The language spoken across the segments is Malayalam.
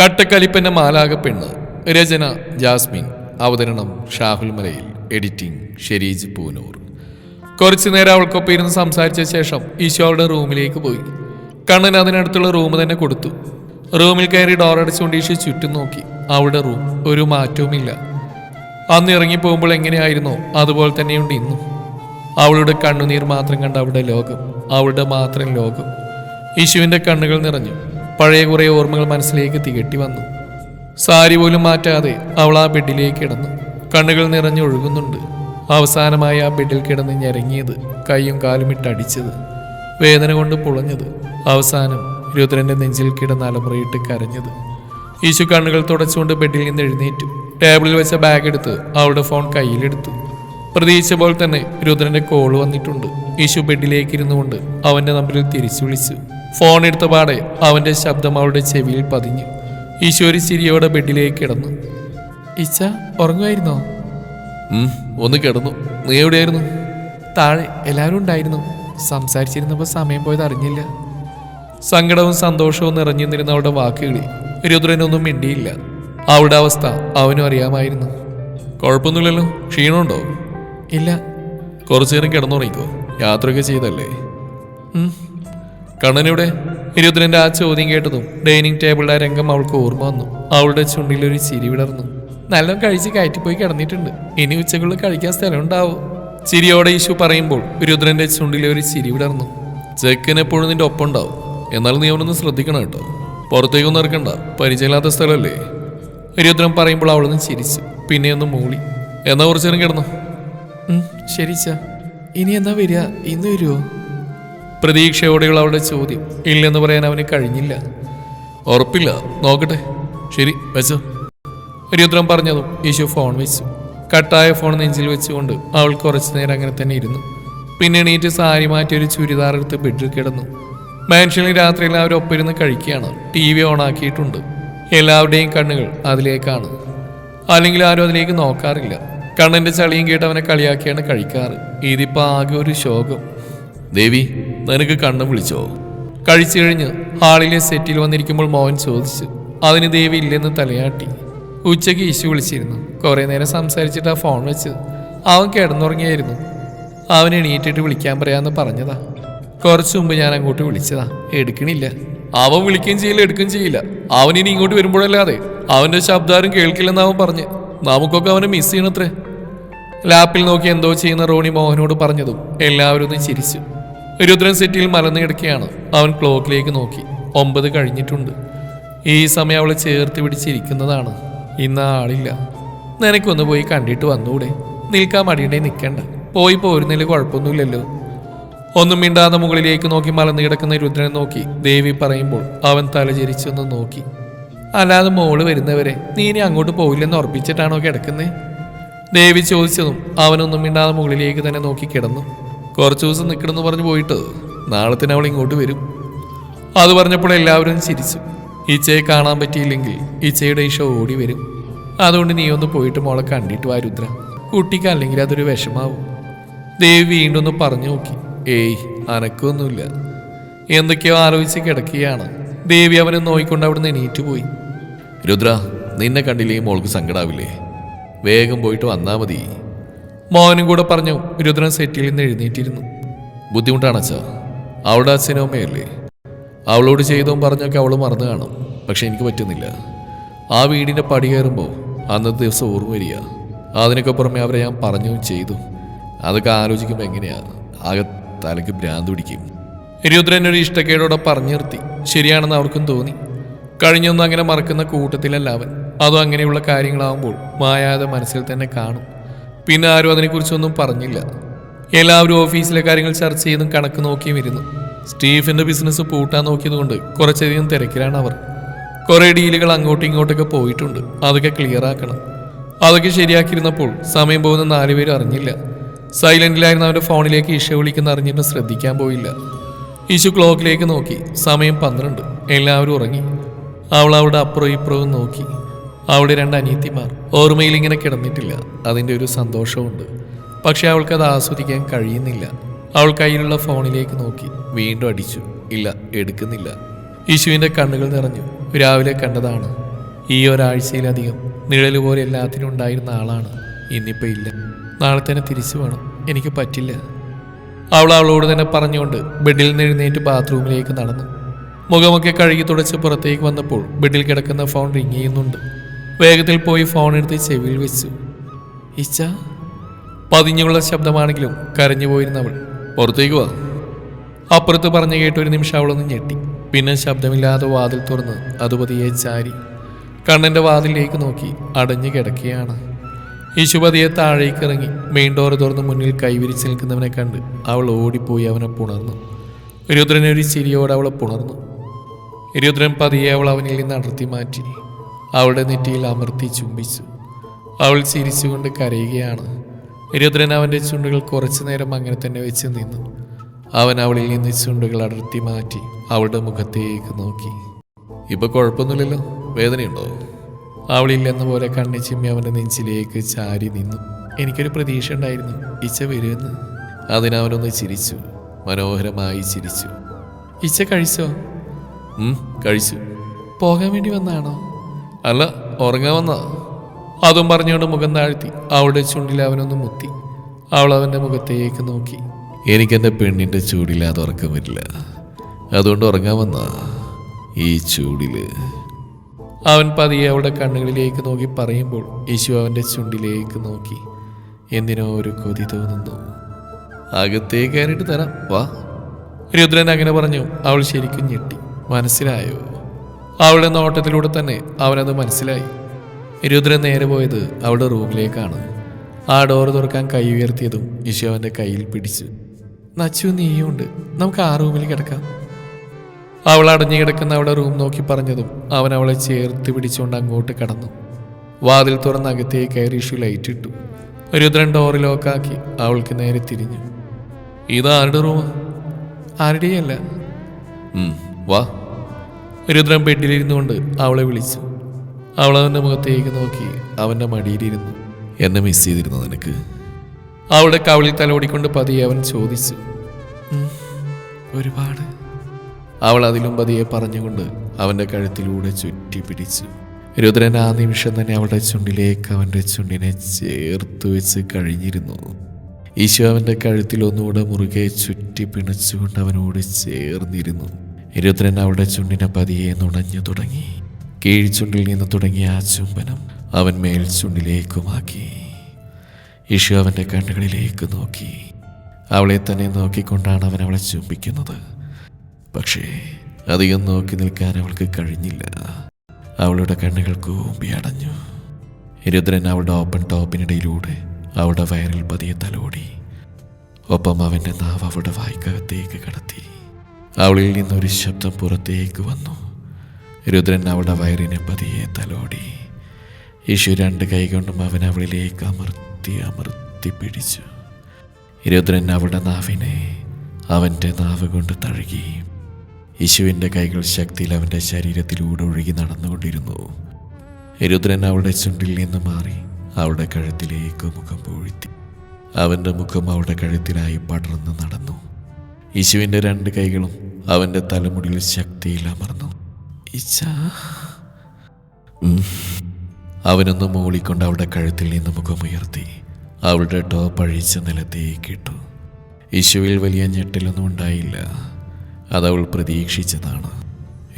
കട്ടക്കലിപ്പന്റെ മാലാക പെണ്ണ് രചന ജാസ്മിൻ. അവതരണം ഷാഹുൽ മലയിൽ. എഡിറ്റിംഗ് ഷെരീജ് പൂനൂർ. കുറച്ചു നേരം അവൾക്കൊപ്പം ഇരുന്ന് സംസാരിച്ച ശേഷം ഈശോ അവളുടെ റൂമിലേക്ക് പോയി. കണ്ണൻ അതിനടുത്തുള്ള റൂം തന്നെ കൊടുത്തു. റൂമിൽ കയറി ഡോർ അടച്ചുകൊണ്ട് ഈശോ ചുറ്റും നോക്കി. അവളുടെ റൂം ഒരു മാറ്റവുമില്ല. അന്ന് ഇറങ്ങി പോകുമ്പോൾ എങ്ങനെയായിരുന്നോ അതുപോലെ തന്നെയുണ്ട് ഇന്നും. അവളുടെ കണ്ണുനീർ മാത്രം കണ്ട അവളുടെ ലോകം അവളുടെ മാത്രം ലോകം. യേശുവിന്റെ കണ്ണുകൾ നിറഞ്ഞു. പഴയ കുറേ ഓർമ്മകൾ മനസ്സിലേക്ക് തികട്ടി വന്നു. സാരി പോലും മാറ്റാതെ അവൾ ആ ബെഡിലേക്ക് കിടന്നു. കണ്ണുകൾ നിറഞ്ഞൊഴുകുന്നുണ്ട് അവസാനമായി ആ ബെഡിൽ കിടന്ന് ഞെരങ്ങിയത് കൈയും കാലും ഇട്ടടിച്ചത് വേദന കൊണ്ട് പുളഞ്ഞത്. അവസാനം രുദ്രന്റെ നെഞ്ചിൽ കിടന്ന് അലമുറയിട്ട് കരഞ്ഞത്. ഈശു കണ്ണുകൾ തുടച്ചുകൊണ്ട് ബെഡിൽ നിന്ന് എഴുന്നേറ്റു. ടേബിളിൽ വെച്ച ബാഗ് എടുത്ത് അവളുടെ ഫോൺ കയ്യിലെടുത്തു. പ്രതീക്ഷിച്ച പോലെ തന്നെ രുദ്രന്റെ കോൾ വന്നിട്ടുണ്ട്. യേശു ബെഡിലേക്ക് ഇരുന്നുകൊണ്ട് അവന്റെ നമ്പറിൽ തിരിച്ചു വിളിച്ചു. ഫോൺ എടുത്ത പാടെ അവന്റെ ശബ്ദം അവളുടെ ചെവിയിൽ പതിഞ്ഞു. ഈശോരി ചിരിയോടെ ബെഡിലേക്ക് കിടന്നു. ഇച്ച ഉറങ്ങുമായിരുന്നോ? ഒന്ന് കിടന്നു. നീ എവിടെയായിരുന്നു? താഴെ എല്ലാവരും ഉണ്ടായിരുന്നു. സംസാരിച്ചിരുന്നപ്പോൾ സമയം പോയത് അറിഞ്ഞില്ല. സങ്കടവും സന്തോഷവും നിറഞ്ഞു നിന്നിരുന്ന അവളുടെ വാക്കുകളിൽ രുദ്രനൊന്നും മിണ്ടിയില്ല. അവളുടെ അവസ്ഥ അവനും അറിയാമായിരുന്നു. കുഴപ്പമൊന്നുമില്ലല്ലോ. ക്ഷീണമുണ്ടോ? ഇല്ല. കുറച്ചു നേരം കിടന്നുറങ്ങിക്കോ. യാത്രയൊക്കെ ചെയ്തല്ലേ. കണ്ണനിവിടെ രുദ്രന്റെ ആ ചോദ്യം കേട്ടതും ഡൈനിങ് ടേബിളിലെ രംഗം അവൾക്ക് ഓർമ്മ വന്നു. അവളുടെ ചുണ്ടിൽ ഒരു ചിരി വിടർന്നു നല്ലോണം കഴിച്ച് കയറ്റിപ്പോയി കിടന്നിട്ടുണ്ട്. ഇനി ഉച്ചക്കുള്ളിൽ കഴിക്കാൻ സ്ഥലം ഉണ്ടാവും. ചിരിയോടെ ഈശു പറയുമ്പോൾ രുദ്രന്റെ ചുണ്ടിലെ ഒരു ചിരി വിടർന്നു ചെക്കൻ എപ്പോഴും നിന്റെ ഒപ്പം ഉണ്ടാവും. എന്നാൽ നീ അവനൊന്ന് ശ്രദ്ധിക്കണം കേട്ടോ. പുറത്തേക്കൊന്നും ഇറക്കണ്ട. പരിചയമില്ലാത്ത സ്ഥലമല്ലേ? രുദ്രൻ പറയുമ്പോൾ അവളൊന്ന് ചിരിച്ചു. പിന്നെ ഒന്ന് മൂളി. എന്നാ കുറച്ചു നേരം കിടന്നു? ശരി ചാ ഇനി എന്നാ വരിക? ഇന്ന് വരുമോ പ്രതീക്ഷയോടെയുള്ള അവളുടെ ചോദ്യം. ഇല്ലെന്ന് പറയാൻ അവന് കഴിഞ്ഞില്ല. ഉറപ്പില്ല. നോക്കട്ടെ. ശരി വെച്ചോ. രുദ്രം പറഞ്ഞതും യേശു ഫോൺ വെച്ചു. കട്ടായ ഫോൺ നെഞ്ചിൽ വെച്ചുകൊണ്ട് അവൾ കുറച്ചു നേരം അങ്ങനെ തന്നെ ഇരുന്നു. പിന്നെ എണീറ്റ് സാരി മാറ്റി ഒരു ചുരിദാർ എടുത്ത് ബെഡിൽ കിടന്നു. മാൻഷനിൽ രാത്രി എല്ലാവരും ഒപ്പിരുന്ന് കഴിക്കുകയാണ്. ടി വി ഓൺ ആക്കിയിട്ടുണ്ട്. എല്ലാവരുടെയും കണ്ണുകൾ അതിലേക്കാണ്. അല്ലെങ്കിൽ ആരും അതിലേക്ക് നോക്കാറില്ല. കണ്ണിന്റെ ചളിയും കേട്ട് അവനെ കളിയാക്കിയാണ് കഴിക്കാറ്. ഇതിപ്പോ ആകെ ഒരു ശോകം. ദേവി നിനക്ക് കണ്ണും വിളിച്ചോ? കഴിച്ചു കഴിഞ്ഞ് ഹാളിലെ സെറ്റിൽ വന്നിരിക്കുമ്പോൾ മോഹൻ ചോദിച്ചു അതിന് ദേവി ഇല്ലെന്ന് തലയാട്ടി. ഉച്ചയ്ക്ക് ഈശു വിളിച്ചിരുന്നു. കുറെ നേരം സംസാരിച്ചിട്ട് ആ ഫോൺ വെച്ച് അവൻ കിടന്നുറങ്ങിയായിരുന്നു. അവൻ എണീറ്റിട്ട് വിളിക്കാൻ പറയാന്ന് പറഞ്ഞതാ. കുറച്ചു മുമ്പ് ഞാൻ അങ്ങോട്ട് വിളിച്ചതാ. എടുക്കണില്ല. അവൻ വിളിക്കുകയും ചെയ്യില്ല എടുക്കുകയും ചെയ്യില്ല. അവൻ ഇനി ഇങ്ങോട്ട് വരുമ്പോഴല്ലാതെ അവന്റെ ശബ്ദാരും കേൾക്കില്ലെന്ന് അവൻ പറഞ്ഞ്. നമുക്കൊക്കെ അവനെ മിസ് ചെയ്യണത്രേ. ലാപ്പിൽ നോക്കി എന്തോ ചെയ്യുന്ന റോണി മോഹനോട് പറഞ്ഞതും എല്ലാവരും ഒന്ന് ചിരിച്ചു. രുദ്രൻ സിറ്റിയിൽ മലന്ന് കിടക്കുകയാണ്. അവൻ ക്ലോക്കിലേക്ക് നോക്കി. ഒമ്പത് കഴിഞ്ഞിട്ടുണ്ട്. ഈ സമയം അവളെ ചേർത്ത് പിടിച്ചിരിക്കുന്നതാണ്. ഇന്ന് ആളില്ല. നിനക്കൊന്ന് പോയി കണ്ടിട്ട് വന്നൂടെ. നിൽക്കാൻ മടിയുണ്ടേ നിൽക്കണ്ട. പോയി പോരുന്നതിൽ കുഴപ്പമൊന്നുമില്ലല്ലോ. ഒന്നും മിണ്ടാതെ മുകളിലേക്ക് നോക്കി മലന്ന് കിടക്കുന്ന രുദ്രനെ നോക്കി. ദേവി പറയുമ്പോൾ അവൻ തലചരിച്ചൊന്ന് നോക്കി. അല്ലാതെ മോൾ വരുന്നവരെ നീ ഇനി അങ്ങോട്ട് പോയില്ലെന്ന് ഉറപ്പിച്ചിട്ടാണോ കിടക്കുന്നേ? ദേവി ചോദിച്ചതും അവനൊന്നും മിണ്ടാതെ മുകളിലേക്ക് തന്നെ നോക്കി കിടന്നു. കുറച്ചു ദിവസം നിൽക്കണമെന്ന് പറഞ്ഞു പോയിട്ട് നാളെ തന്നെ അവൾ ഇങ്ങോട്ട് വരും. അത് പറഞ്ഞപ്പോൾ എല്ലാവരും ചിരിച്ചു. ഈച്ചയെ കാണാൻ പറ്റിയില്ലെങ്കിൽ ഈച്ചയുടെ ഈശ ഓടി വരും. അതുകൊണ്ട് നീ ഒന്ന് പോയിട്ട് മോളെ കണ്ടിട്ട് വാ രുദ്ര. കുട്ടിക്ക് അല്ലെങ്കിൽ അതൊരു വിഷമാവും. ദേവി വീണ്ടും ഒന്ന് പറഞ്ഞു നോക്കി. ഏയ് അനക്കൊന്നുമില്ല. എന്തൊക്കെയോ ആലോചിച്ച് കിടക്കുകയാണ്. ദേവി അവനെ നോയിക്കൊണ്ട് അവിടുന്ന് എണീറ്റ് പോയി. രുദ്ര നിന്നെ കണ്ടില്ലേ മോൾക്ക് സങ്കടാവില്ലേ? വേഗം പോയിട്ട് വന്നാൽ മതി. മോഹനും കൂടെ പറഞ്ഞു രുദ്രൻ സെറ്റിൽ നിന്ന് എഴുന്നേറ്റിരുന്നു. ബുദ്ധിമുട്ടാണ് അച്ഛാ? അവളുടെ അച്ഛനും അമ്മയല്ലേ? അവളോട് ചെയ്തതും പറഞ്ഞൊക്കെ അവൾ മറന്നു കാണും. പക്ഷെ എനിക്ക് പറ്റുന്നില്ല. ആ വീടിന്റെ പടി കയറുമ്പോൾ അന്നത്തെ ദിവസം ഓർമ്മ വരിക. അതിനൊക്കെ പുറമെ അവരെ ഞാൻ പറഞ്ഞു ചെയ്തു. അതൊക്കെ ആലോചിക്കുമ്പോൾ എങ്ങനെയാ? ആകെ തലയ്ക്ക് ഭ്രാന്ത് പിടിക്കും. രുദ്രൻ ഒരു ഇഷ്ടക്കേടോടെ പറഞ്ഞു നിർത്തി. ശരിയാണെന്ന് അവർക്കും തോന്നി. കഴിഞ്ഞൊന്നും അങ്ങനെ മറക്കുന്ന കൂട്ടത്തിലല്ല അവൻ. അതും അങ്ങനെയുള്ള കാര്യങ്ങളാവുമ്പോൾ മായാതെ മനസ്സിൽ തന്നെ കാണും. പിന്നെ ആരും അതിനെക്കുറിച്ചൊന്നും പറഞ്ഞില്ല. എല്ലാവരും ഓഫീസിലെ കാര്യങ്ങൾ ചർച്ച ചെയ്തും കണക്ക് നോക്കിയും ഇരുന്നു. സ്റ്റീഫിന്റെ ബിസിനസ് പൂട്ടാൻ നോക്കിയതുകൊണ്ട് കുറച്ചധികം തിരക്കിലാണ് അവർ. കുറെ ഡീലുകൾ അങ്ങോട്ടും ഇങ്ങോട്ടൊക്കെ പോയിട്ടുണ്ട്. അതൊക്കെ ക്ലിയർ ആക്കണം. അതൊക്കെ ശരിയാക്കിയിരുന്നപ്പോൾ സമയം പോകുന്ന നാലുപേരും അറിഞ്ഞില്ല. സൈലന്റിലായിരുന്ന അവന്റെ ഫോണിലേക്ക് ഇഷ വിളിക്കുന്ന അറിഞ്ഞിട്ട് ശ്രദ്ധിക്കാൻ പോയില്ല. ഇഷു ക്ലോക്കിലേക്ക് നോക്കി. സമയം പന്ത്രണ്ട്. എല്ലാവരും ഉറങ്ങി. അവൾ അവിടെ അപ്പുറവും ഇപ്പുറവും നോക്കി. അവിടെ രണ്ട് അനിയത്തിമാർ. ഓർമ്മയിൽ ഇങ്ങനെ കിടന്നിട്ടില്ല. അതിന്റെ ഒരു സന്തോഷമുണ്ട് പക്ഷെ അവൾക്കത് ആസ്വദിക്കാൻ കഴിയുന്നില്ല. അവൾ കയ്യിലുള്ള ഫോണിലേക്ക് നോക്കി. വീണ്ടും അടിച്ചു. ഇല്ല എടുക്കുന്നില്ല. യേശുവിന്റെ കണ്ണുകൾ നിറഞ്ഞു. രാവിലെ കണ്ടതാണ്. ഈ ഒരാഴ്ചയിലധികം നിഴൽ പോലെ എല്ലാത്തിനും ഉണ്ടായിരുന്ന ആളാണ്. ഇന്നിപ്പോൾ ഇല്ല. നാളെ തന്നെ തിരിച്ചു വേണം. എനിക്ക് പറ്റില്ല. അവൾ അവളോട് തന്നെ പറഞ്ഞുകൊണ്ട് ബെഡിൽ നിന്ന് എഴുന്നേറ്റ് ബാത്റൂമിലേക്ക് നടന്നു. മുഖമൊക്കെ കഴുകി തുടച്ച് പുറത്തേക്ക് വന്നപ്പോൾ ബെഡിൽ കിടക്കുന്ന ഫോൺ റിങ് ചെയ്യുന്നുണ്ട്. വേഗത്തിൽ പോയി ഫോൺ എടുത്ത് ചെവിയിൽ വെച്ചു. ഇച്ച പതിഞ്ഞുള്ള ശബ്ദമാണെങ്കിലും കരഞ്ഞു പോയിരുന്ന അവൾ പുറത്തേക്ക് വാ. അപ്പുറത്ത് പറഞ്ഞു കേട്ട ഒരു നിമിഷം അവളൊന്ന് ഞെട്ടി. പിന്നെ ശബ്ദമില്ലാതെ വാതിൽ തുറന്ന് അത് പതിയെ ചാരി കണ്ണന്റെ വാതിലേക്ക് നോക്കി അടഞ്ഞു കിടക്കുകയാണ്. യശുപതിയെ താഴേക്ക് ഇറങ്ങി മെയിൻ ഡോർ തുറന്ന് മുന്നിൽ കൈവിരിച്ച് നിൽക്കുന്നവനെ കണ്ട് അവൾ ഓടിപ്പോയി അവനെ പുണർന്നു. രുദ്രനെ ഒരു ചിരിയോടെ അവളെ പുണർന്നു. രുദ്രൻ പതിയെ അവൾ അവനിൽ നിന്ന് അടർത്തി മാറ്റി. അവളുടെ നെറ്റിയിൽ അമർത്തി ചുംബിച്ചു. അവൾ ചിരിച്ചുകൊണ്ട് കരയുകയാണ്. രുദ്രൻ അവന്റെ ചുണ്ടുകൾ കുറച്ചു നേരം അങ്ങനെ തന്നെ വെച്ച് നിന്നു. അവൻ അവളിൽ നിന്ന് ചുണ്ടുകൾ അടർത്തി മാറ്റി അവളുടെ മുഖത്തേക്ക് നോക്കി. ഇപ്പൊ കുഴപ്പമൊന്നുമില്ലല്ലോ? വേദനയുണ്ടോ? അവളില്ലെന്ന പോലെ കണ്ണി ചിമ്മി അവന്റെ നെഞ്ചിലേക്ക് ചാരി നിന്നു. എനിക്കൊരു പ്രതീക്ഷ ഉണ്ടായിരുന്നു. ഇച്ച വരുമെന്ന്. അതിനവനൊന്ന് ചിരിച്ചു. മനോഹരമായി ചിരിച്ചു. ഇച്ച കഴിച്ചോ? കഴിച്ചു. പോകാൻ വേണ്ടി വന്നാണോ അല്ല ഉറങ്ങാൻ വന്ന അതും പറഞ്ഞുകൊണ്ട് മുഖം താഴ്ത്തി. അവളുടെ ചുണ്ടിൽ അവനൊന്ന് മുത്തി. അവൾ അവന്റെ മുഖത്തേക്ക് നോക്കി. എനിക്കെന്റെ പെണ്ണിന്റെ ചൂടില്ലാതെ ഉറക്കം വരില്ല. അതുകൊണ്ട് ഉറങ്ങാൻ വന്ന ഈ ചൂടിൽ അവൻ പതിയെ അവളുടെ കണ്ണുകളിലേക്ക് നോക്കി പറയുമ്പോൾ യേശു അവന്റെ ചുണ്ടിലേക്ക് നോക്കി. എന്തിനോ ഒരു കൊതി തോന്നുന്നു. അകത്തേക്ക് കയറിയിട്ട് തരാം. വാ. രുദ്രൻ അങ്ങനെ പറഞ്ഞു. അവൾ ശരിക്കും ഞെട്ടി. മനസ്സിലായോ? അവളുടെ നോട്ടത്തിലൂടെ തന്നെ അവനത് മനസ്സിലായി. രുദ്രൻ നേരെ പോയത് അവളുടെ റൂമിലേക്കാണ്. ആ ഡോർ തുറക്കാൻ കൈ ഉയർത്തിയതും യശു അവന്റെ കയ്യിൽ പിടിച്ചു. നച്ചു നീയുണ്ട് നമുക്ക് ആ റൂമിൽ കിടക്കാം. അവൾ അടഞ്ഞു കിടക്കുന്ന അവളുടെ റൂം നോക്കി പറഞ്ഞതും അവൻ അവളെ ചേർത്ത് പിടിച്ചുകൊണ്ട് അങ്ങോട്ട് കടന്നു. വാതിൽ തുറന്ന് അകത്തേ കയറി ഇഷു ലൈറ്റ് ഇട്ടു. രുദ്രൻ ഡോർ ലോക്കാക്കി അവൾക്ക് നേരെ തിരിഞ്ഞു. ഇത് ആരുടെ റൂമാ? ആരുടെയല്ല വാ. രുദ്രൻ ബെഡിലിരുന്നുകൊണ്ട് അവളെ വിളിച്ചു. അവൾ അവന്റെ മുഖത്തേക്ക് നോക്കി അവന്റെ മടിയിലിരുന്നു. എന്നെ മിസ് ചെയ്തിരുന്നു നിനക്ക്? അവളുടെ കവളിൽ തലോടിക്കൊണ്ട് പതിയെ അവൻ ചോദിച്ചു. ഒരുപാട്. അവൾ അതിലും പതിയെ പറഞ്ഞുകൊണ്ട് അവന്റെ കഴുത്തിലൂടെ ചുറ്റി പിടിച്ചു രുദ്രൻ ആ നിമിഷം തന്നെ അവളുടെ ചുണ്ടിലേക്ക് അവന്റെ ചുണ്ടിനെ ചേർത്ത് വെച്ച് കഴിഞ്ഞിരുന്നു. ഈശോ അവന്റെ കഴുത്തിൽ ഒന്നുകൂടെ മുറുകെ ചുറ്റി പിണച്ചുകൊണ്ട് അവനോട് ചേർന്നിരുന്നു. രുദ്രൻ അവളുടെ ചുണ്ടിനെ പതിയെ നുണഞ്ഞു തുടങ്ങി. കീഴ്ചുണ്ടിൽ നിന്ന് തുടങ്ങിയ ആ ചുംബനം അവൻ മേൽ ചുണ്ടിലേക്കുമാക്കി. ഇഷു അവന്റെ കണ്ണുകളിലേക്ക് നോക്കി. അവളെ തന്നെ നോക്കിക്കൊണ്ടാണ് അവൻ അവളെ ചുംബിക്കുന്നത്. പക്ഷേ അധികം നോക്കി നിൽക്കാൻ അവൾക്ക് കഴിഞ്ഞില്ല. അവളുടെ കണ്ണുകൾ കൂമ്പി അടഞ്ഞു. ഇരുദ്രൻ അവളുടെ ഓപ്പൺ ടോപ്പിനിടയിലൂടെ അവളുടെ വയറിൽ പതിയെ തലോടി. ഒപ്പം അവന്റെ നാവ് അവളുടെ വായ്ക്കകത്തേക്ക് കടത്തി. അവളിൽ നിന്നൊരു ശബ്ദം പുറത്തേക്ക് വന്നു. രുദ്രൻ അവളുടെ വയറിനെ പതിയെ തലോടി. യേശു രണ്ട് കൈകൊണ്ടും അവൻ അവളിലേക്ക് അമർത്തി അമർത്തി പിടിച്ചു. രുദ്രൻ അവളുടെ നാവിനെ അവന്റെ നാവ് കൊണ്ട് തഴുകി. യേശുവിന്റെ കൈകൾ ശക്തിയിൽ അവന്റെ ശരീരത്തിലൂടെ ഒഴുകി നടന്നുകൊണ്ടിരുന്നു. രുദ്രൻ അവളുടെ ചുണ്ടിൽ നിന്ന് മാറി അവളുടെ കഴുത്തിലേക്ക് മുഖം പൂഴ്ത്തി. അവന്റെ മുഖം അവളുടെ കഴുത്തിലായി പടർന്ന് നടന്നു. യേശുവിന്റെ രണ്ട് കൈകളും അവന്റെ തലമുടിയിൽ ശക്തിയിൽ അമർന്നു. അവനൊന്ന് മൂളിക്കൊണ്ട് അവളുടെ കഴുത്തിൽ നിന്ന് മുഖമുയർത്തി അവളുടെ ടോപ്പ് അഴിച്ച നിലത്തേക്ക് ഇട്ടു. യേശുവിൽ വലിയ ഞെട്ടലൊന്നും ഉണ്ടായില്ല. അതവൾ പ്രതീക്ഷിച്ചതാണ്.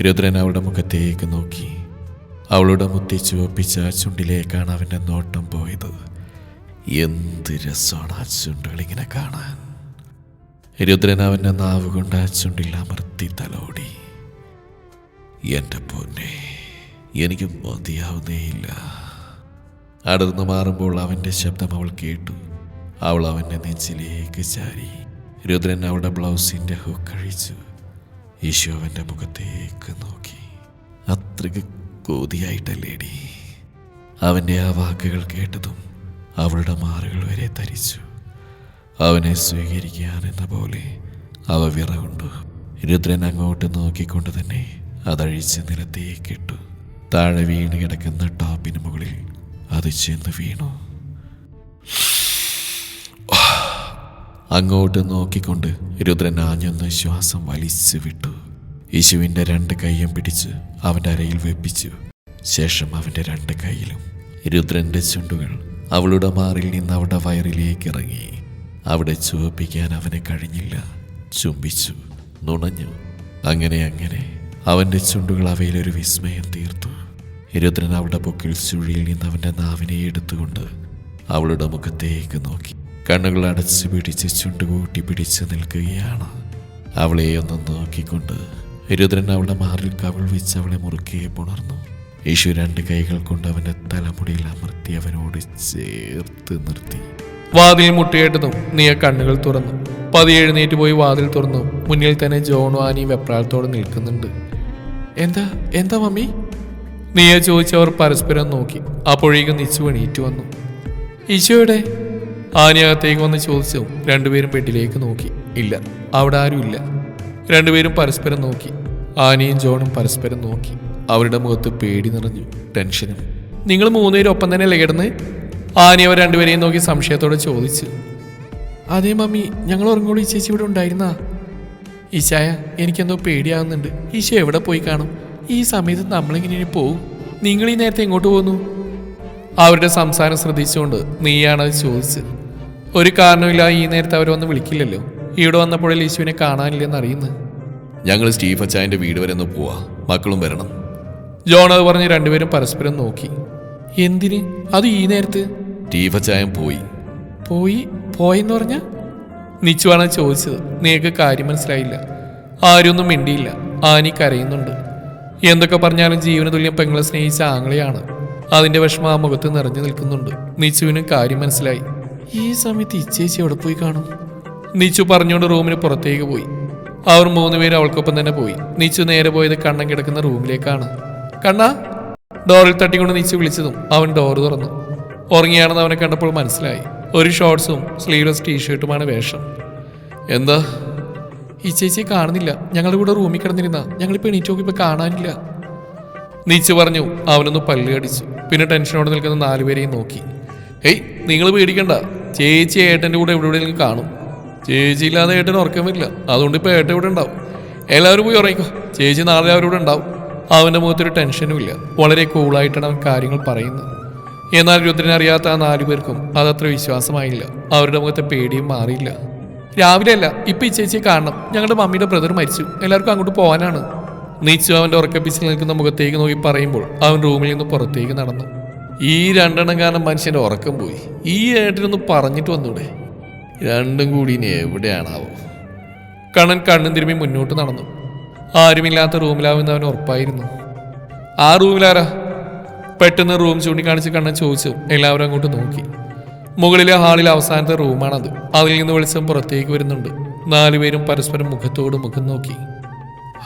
രുദ്രൻ അവളുടെ മുഖത്തേക്ക് നോക്കി. അവളുടെ മുത്തി ചുവപ്പിച്ച ചുണ്ടിലേക്കാണ് അവന്റെ നോട്ടം പോയത്. എന്ത് രസമാണ് ആ ചുണ്ടുകളിങ്ങനെ കാണാൻ. രുദ്രൻ അവന്റെ നാവ് കൊണ്ട് അമർത്തി തലോടി. എന്റെ പൊന്നെ എനിക്ക് മതിയാവുന്നേയില്ല. അടർന്നു മാറുമ്പോൾ അവന്റെ ശബ്ദം അവൾ കേട്ടു. അവൾ അവന്റെ നെഞ്ചിലേക്ക് ചാരി. രുദ്രൻ അവളുടെ ബ്ലൗസിന്റെ ഹുക്ക് കഴിച്ചു യേശു അവന്റെ മുഖത്തേക്ക് നോക്കി. അത്രയ്ക്ക് കോതിയായിട്ടല്ലേടി. അവന്റെ ആ വാക്കുകൾ കേട്ടതും അവളുടെ മാറുകൾ വരെ തരിച്ചു. അവനെ സ്വീകരിക്കാൻ എന്ന പോലെ അവ വിറകൊണ്ടു രുദ്രൻ അങ്ങോട്ട് നോക്കിക്കൊണ്ട് തന്നെ അതഴിച്ച് നിലത്തേക്കിട്ടു താഴെ വീണ് കിടക്കുന്ന ടോപ്പിന് മുകളിൽ അത് ചെന്ന് വീണു. അങ്ങോട്ട് നോക്കിക്കൊണ്ട് രുദ്രൻ ആഞ്ഞൊന്ന് ശ്വാസം വലിച്ചു വിട്ടു. യേശുവിന്റെ രണ്ട് കൈയും പിടിച്ച് അവന്റെ അരയിൽ വെപ്പിച്ചു. ശേഷം അവന്റെ രണ്ട് കൈയിലും രുദ്രന്റെ ചുണ്ടുകൾ അവളുടെ മാറിൽ നിന്ന് അവളുടെ വയറിലേക്ക് ഇറങ്ങി. അവിടെ ചുവപ്പിക്കാൻ അവന് കഴിഞ്ഞില്ല. ചുംബിച്ചു നുണഞ്ഞു. അങ്ങനെ അങ്ങനെ. അവന്റെ ചുണ്ടുകൾ അവയിലൊരു വിസ്മയം തീർത്തു. രുദ്രൻ അവളുടെ പൊക്കിൽ ചുഴിയിൽ നിന്ന് അവന്റെ നാവിനെ എടുത്തുകൊണ്ട് അവളുടെ മുഖത്തേക്ക് നോക്കി. കണ്ണുകൾ അടച്ചു പിടിച്ച് ചുണ്ടുകൂട്ടി പിടിച്ച് നിൽക്കുകയാണ്. അവളെ ഒന്ന് നോക്കിക്കൊണ്ട് രുദ്രൻ അവളുടെ മാറിൽ കവിൾ വെച്ച് അവളെ മുറുക്കെ പുണർന്നു. യേശു രണ്ട് കൈകൾ കൊണ്ട് അവന്റെ തലമുടിയിൽ അമർത്തി അവനോട് ചേർത്ത് നിർത്തി. വാതിൽ മുട്ടിയേട്ടതും നീയ കണ്ണുകൾ തുറന്നു. പതിയെ എഴുന്നേറ്റ് പോയി വാതിൽ തുറന്നു. മുന്നിൽ തന്നെ ജോണും ആനിയും വെപ്രാളത്തോടെ നിൽക്കുന്നുണ്ട്. എന്താ എന്താ മമ്മി? നീയ ചോദിച്ചവർ പരസ്പരം നോക്കി. അപ്പോഴേക്കും നിച്ചു എണീറ്റ് വന്നു. ഈശോയുടെ ആനയകത്തേക്ക് വന്ന് ചോദിച്ചു രണ്ടുപേരും പെട്ടിലേക്ക് നോക്കി. ഇല്ല അവിടെ ആരും ഇല്ല. രണ്ടുപേരും പരസ്പരം നോക്കി. ആനയും ജോണും പരസ്പരം നോക്കി. അവരുടെ മുഖത്ത് പേടി നിറഞ്ഞു. ടെൻഷനും. നിങ്ങൾ മൂന്നുപേരും ഒപ്പം തന്നെ കിടന്ന്? ആനി അവർ രണ്ടുപേരെയും നോക്കി സംശയത്തോടെ ചോദിച്ചു. അതേ മമ്മി ഞങ്ങൾ ഉറങ്ങോളൂ ഈ ചേച്ചി ഇവിടെ ഉണ്ടായിരുന്നാ? ഈശായ എനിക്കെന്തോ പേടിയാവുന്നുണ്ട്. ഈശോ എവിടെ പോയി കാണും? ഈ സമയത്ത് നമ്മളിങ്ങനെ പോവും. നിങ്ങൾ ഈ നേരത്തെ എങ്ങോട്ട് പോകുന്നു അവരുടെ സംസാരം ശ്രദ്ധിച്ചുകൊണ്ട് നീയാണത് ചോദിച്ചത്. ഒരു കാരണമില്ലാതെ ഈ നേരത്തെ അവർ വന്ന് വിളിക്കില്ലല്ലോ. ഇവിടെ വന്നപ്പോഴേ യേശുവിനെ കാണാനില്ലെന്ന് അറിയുന്നത്? ഞങ്ങൾ സ്റ്റീഫ് അച്ചായന്റെ വീട് വരെ ഒന്ന് പോവാ. മക്കളും വരണം. ജോൺ അത് പറഞ്ഞ് രണ്ടുപേരും പരസ്പരം നോക്കി. എന്തിന്? അത് ഈ നേരത്ത്? അച്ചായൻ പോയി. പോയി? പോയെന്ന് പറഞ്ഞ? നിച്ചുവാണ് ചോദിച്ചത്. നീക്ക് കാര്യം മനസ്സിലായില്ല. ആരൊന്നും മിണ്ടിയില്ല. ആനി കരയുന്നുണ്ട്. എന്തൊക്കെ പറഞ്ഞാലും ജീവന തുല്യം പെങ്ങളെ സ്നേഹിച്ച ആങ്ങളെയാണ്. അതിന്റെ വിഷമം ആ മുഖത്ത് നിറഞ്ഞു നിൽക്കുന്നുണ്ട്. നിച്ചുവിനും കാര്യം മനസ്സിലായി. ഈ സമയത്ത് ഇച്ചേച്ചി എവിടെ പോയി കാണും? നിച്ചു പറഞ്ഞുകൊണ്ട് റൂമിന് പുറത്തേക്ക് പോയി. അവർ മൂന്നുപേരും അവൾക്കൊപ്പം തന്നെ പോയി. നിച്ചു നേരെ പോയത് കണ്ണൻ കിടക്കുന്ന റൂമിലേക്കാണ്. കണ്ണ ഡോറിൽ തട്ടിക്കൊണ്ട് നിച്ചു വിളിച്ചതും അവൻ ഡോർ തുറന്നു. ഉറങ്ങിയാണെന്ന് അവനെ കണ്ടപ്പോൾ മനസ്സിലായി. ഒരു ഷോർട്സും സ്ലീവ്ലെസ് ടീഷർട്ടുമാണ് വേഷം. എന്താ? ഈ ചേച്ചി കാണുന്നില്ല. ഞങ്ങളുടെ കൂടെ റൂമിൽ കിടന്നിരുന്ന. ഞങ്ങളിപ്പോൾ എണീറ്റ് നോക്കിയപ്പോൾ കാണാനില്ല. നീച്ചു പറഞ്ഞു. അവനൊന്ന് പല്ല് കടിച്ചു. പിന്നെ ടെൻഷനോടെ നിൽക്കുന്ന നാലുപേരെയും നോക്കി. ഏയ് നിങ്ങൾ പേടിക്കണ്ട. ചേച്ചി ഏട്ടന്റെ കൂടെ എവിടെ എവിടെയെങ്കിലും കാണും. ചേച്ചി ഇല്ലാതെ ഏട്ടൻ ഉറക്കം വരില്ല. അതുകൊണ്ട് ഇപ്പോൾ ഏട്ടൻ ഇവിടെ ഉണ്ടാവും. എല്ലാവരും പോയി ഉറങ്ങിക്കോ. ചേച്ചി നാളെ അവരിവിടെ ഉണ്ടാവും. അവന്റെ മുഖത്തൊരു ടെൻഷനും ഇല്ല. വളരെ കൂളായിട്ടാണ് അവൻ കാര്യങ്ങൾ പറയുന്നത്. എന്നാൽ രുദ്രനെ അറിയാത്ത ആ നാലുപേർക്കും അതത്ര വിശ്വാസമായില്ല. അവരുടെ മുഖത്തെ പേടിയും മാറിയില്ല. രാവിലെ അല്ല ഇപ്പൊ ഈ ചേച്ചിയെ കാണണം. ഞങ്ങളുടെ മമ്മിയുടെ ബ്രദർ മരിച്ചു. എല്ലാവർക്കും അങ്ങോട്ട് പോകാനാണ് നീച്ചു അവന്റെ ഉറക്കപ്പിച്ചിൽ നിൽക്കുന്ന മുഖത്തേക്ക് നോക്കി പറയുമ്പോൾ അവൻ റൂമിൽ നിന്ന് പുറത്തേക്ക് നടന്നു. ഈ രണ്ടെണ്ണം കാരണം മനുഷ്യന്റെ ഉറക്കം പോയി. ഈ ഏട്ടനൊന്ന് പറഞ്ഞിട്ട് വന്നൂടെ. രണ്ടും കൂടി ഇനി എവിടെയാണാവോ. കണ്ണൻ കണ്ണും തിരുമ്പി മുന്നോട്ട് നടന്നു. ആരുമില്ലാത്ത റൂമിലാവുന്ന അവൻ ഉറപ്പായിരുന്നു. ആ റൂമിലാരാ? പെട്ടെന്ന് റൂം ചൂണ്ടിക്കാണിച്ച് കണ്ണൻ ചോദിച്ചു. എല്ലാവരും അങ്ങോട്ട് നോക്കി. മുകളിലെ ഹാളിലെ അവസാനത്തെ റൂമാണത്. അതിൽ നിന്ന് വെളിച്ചം പുറത്തേക്ക് വരുന്നുണ്ട്. നാലുപേരും പരസ്പരം മുഖത്തോട് മുഖം നോക്കി.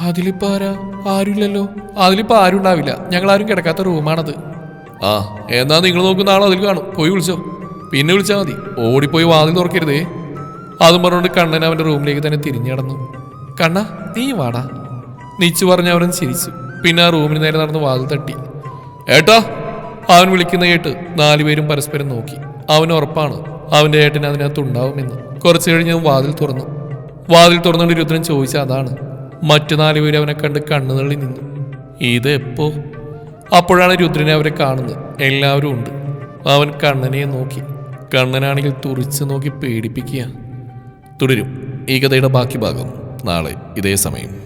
അതിലിപ്പോ ആരാ? ആരുമില്ലല്ലോ. അതിലിപ്പോ ആരും ഉണ്ടാവില്ല. ഞങ്ങൾ ആരും കിടക്കാത്ത റൂമാണത്. ആ എന്നാ നിങ്ങൾ നോക്കുന്ന ആൾ അതിൽ കാണും. പോയി വിളിച്ചോ. പിന്നെ വിളിച്ചാൽ മതി. ഓടിപ്പോയി വാതിൽ തുറക്കരുതേ. അതും പറഞ്ഞുകൊണ്ട് കണ്ണൻ അവന്റെ റൂമിലേക്ക് തന്നെ തിരിഞ്ഞടന്നു കണ്ണ നീ വാടാ. നിച്ചു പറഞ്ഞ അവൻ ചിരിച്ചു. പിന്നെ ആ റൂമിന് നേരെ നടന്ന് വാതിൽ തട്ടി. ഏട്ടാ അവൻ വിളിക്കുന്ന കേട്ട് നാലുപേരും പരസ്പരം നോക്കി. അവൻ ഉറപ്പാണ് അവന്റെ ഏട്ടൻ അതിനകത്ത് ഉണ്ടാവുമെന്ന് കുറച്ചു കഴിഞ്ഞ് വാതിൽ തുറന്നു. വാതിൽ തുറന്നുകൊണ്ട് രുദ്രൻ ചോദിച്ച അതാണ്. മറ്റു നാലുപേരും അവനെ കണ്ട് കണ്ണു തള്ളി നിന്നു. ഇത് എപ്പോ അപ്പോഴാണ് രുദ്രനെ അവരെ കാണുന്നത്. എല്ലാവരും ഉണ്ട്. അവൻ കണ്ണനെ നോക്കി. കണ്ണനാണെങ്കിൽ തുറിച്ച് നോക്കി പേടിപ്പിക്കുക തുടരും. ഈ കഥയുടെ ബാക്കി ഭാഗം നാളെ ഇതേ സമയം.